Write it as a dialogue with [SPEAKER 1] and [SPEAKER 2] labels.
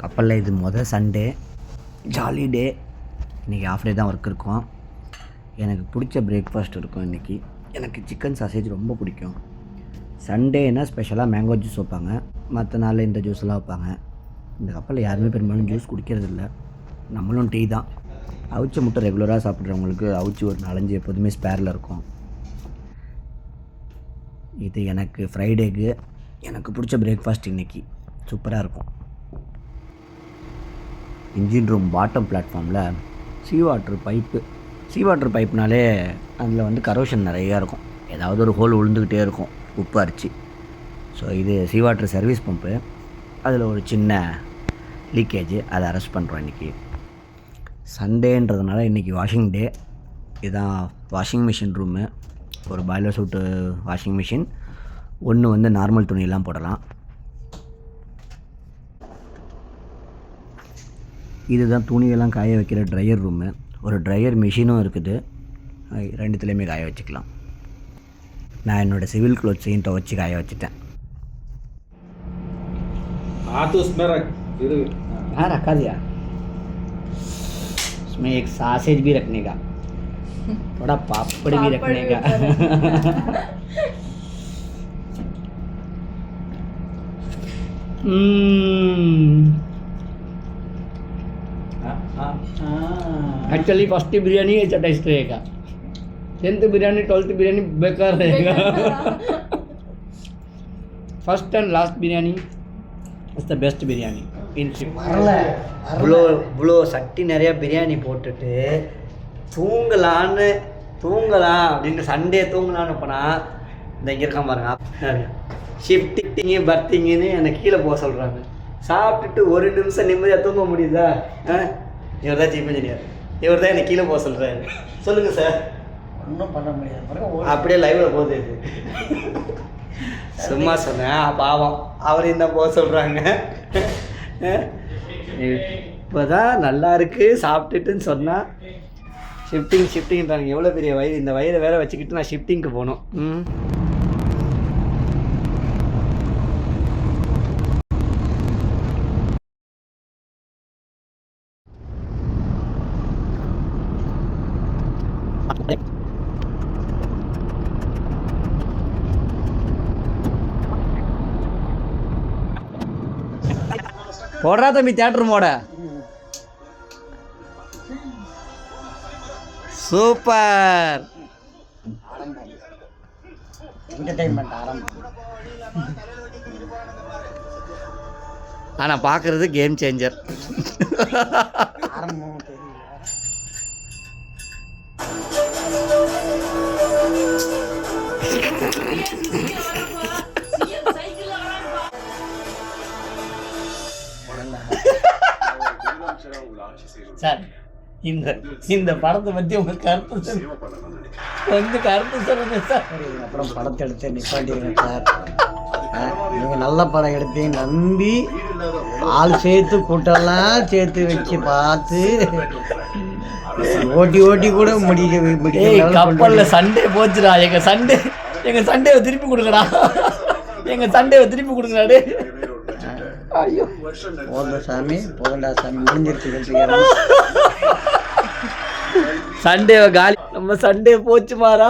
[SPEAKER 1] கப்பலில் இது மொதல் சண்டே ஜாலி டே இன்றைக்கி ஆஃப் டே தான் ஒர்க் இருக்கும். எனக்கு பிடிச்ச பிரேக்ஃபாஸ்ட் இருக்கும் இன்றைக்கி எனக்கு சிக்கன் சாசேஜ் ரொம்ப பிடிக்கும். சண்டேனா ஸ்பெஷலாக மேங்கோ ஜூஸ் வைப்பாங்க. மற்ற நாளில் இந்த ஜூஸ்லாம் வைப்பாங்க. இந்த கப்பலில் யாருமே பெரும்பாலும் ஜூஸ் குடிக்கிறதில்ல நம்மளும் டீ தான். அவிச்ச முட்டை ரெகுலராக சாப்பிட்றவங்களுக்கு அவிச்சு ஒரு நாலஞ்சு எப்போதுமே ஸ்பேரில் இருக்கும். இது எனக்கு ஃப்ரைடேக்கு எனக்கு பிடிச்ச பிரேக்ஃபாஸ்ட் இன்றைக்கி சூப்பராக இருக்கும். இன்ஜின் ரூம் பாட்டம் பிளாட்ஃபார்மில் sea water pipe sea water பைப்னாலே அதில் வந்து கரோஷன் நிறையா இருக்கும். ஏதாவது ஒரு ஹோல் விழுந்துக்கிட்டே இருக்கும் உப்பு அரிச்சு. ஸோ இது சீ வாட்ரு சர்வீஸ் பம்பு அதில் ஒரு சின்ன லீக்கேஜ் அதை அரெஸ்ட் பண்ணுறோம் இன்றைக்கி சண்டேன்றதுனால இன்றைக்கி வாஷிங் டே இதுதான் வாஷிங் மிஷின் ரூமு ஒரு பாய்லர் சூட்டு வாஷிங் மிஷின் ஒன்று வந்து நார்மல் துணியெல்லாம் போடலாம். இதுதான் துணியெல்லாம் காய வைக்கிற ட்ரையர் ரூமு ஒரு ட்ரையர் மிஷினும் இருக்குது அஹ் ரெண்டுத்துலேயுமே காய வச்சுக்கலாம் நான் என்னோடய சிவில் க்ளோத்ஸையும் துவைச்சி காய வச்சுட்டேன்
[SPEAKER 2] हाँ तो उसमें रख फिर
[SPEAKER 1] हाँ रखा दिया उसमें एक सासेज भी रखने का थोड़ा पापड़ भी
[SPEAKER 3] पापड़
[SPEAKER 1] रखने
[SPEAKER 3] भी
[SPEAKER 1] का एक्चुअली फर्स्ट बिरयानी है टेस्ट रहेगा टेंथ बिरयानी ट्वेल्थ बिरयानी बेकार रहेगा first and last biryani is the best biryani வரல இவ்வளோ இவ்வளோ சட்டி நிறையா பிரியாணி போட்டுட்டு தூங்கலான்னு தூங்கலாம் அப்படின்னு சண்டே தூங்கலான்னு போனால் இந்த இங்கே இருக்கான் பாருங்க ஷிஃப்டிங்கு பர்த்திங்குன்னு என்னை கீழே போக சொல்கிறாங்க சாப்பிட்டுட்டு ஒரு நிமிஷம் நிம்மதியாக தூங்க முடியுதா ஆ இவர் தான் சீஃப் இன்ஜினியர் இவர் தான் என்னை கீழே போக சொல்கிறாரு சொல்லுங்கள் சார்
[SPEAKER 4] ஒன்றும் பண்ண முடியாது.
[SPEAKER 1] அப்படியே லைவ்ல போகுது இது. சும்மா சொன்னேன் பாவம். அவரையும் தான் போக சொல்கிறாங்க இப்போதான் நல்லா இருக்கு சாப்பிட்டுட்டுன்னு சொன்னால் ஷிஃப்டிங் ஷிஃப்டிங்ன்றாங்க எவ்வளோ பெரிய வயிறு இந்த வயிறை வேற வச்சுக்கிட்டு நான் ஷிஃப்டிங்க்கு போகணும். ம். போடுறா தம்பி தேட்டர் மோட. சூப்பர் ஆனால் பார்க்குறது கேம் சேஞ்சர்
[SPEAKER 4] ஆரம்பம்
[SPEAKER 1] சார் இந்த இந்த படத்தை பற்றி உங்கள் கருத்து. கொஞ்சம் கருத்து சொல்லுங்க சார்.
[SPEAKER 4] அப்புறம் படத்தை எடுத்து நிப்பாட்டிருங்க சார்? ஆ, நீங்க நல்ல படம் எடுத்தீங்க நம்பி ஆள் சேர்த்து கூட்டம்லாம் சேர்த்து வச்சு பார்த்து ஓட்டி ஓட்டி கூட கொண்டு
[SPEAKER 1] கப்பலில் சண்டே போச்சுடா. எங்கள் சண்டே எங்கள் சண்டேவை திருப்பி கொடுங்கடா. எங்கள் சண்டேவை திருப்பி கொடுங்கடா. ஐயோ
[SPEAKER 4] போதும் சாமி போதுண்டா சாமி முடிஞ்சிருச்சு வெற்றிகரம்
[SPEAKER 1] சண்டேவை காலி நம்ம சண்டே போச்சு மாறா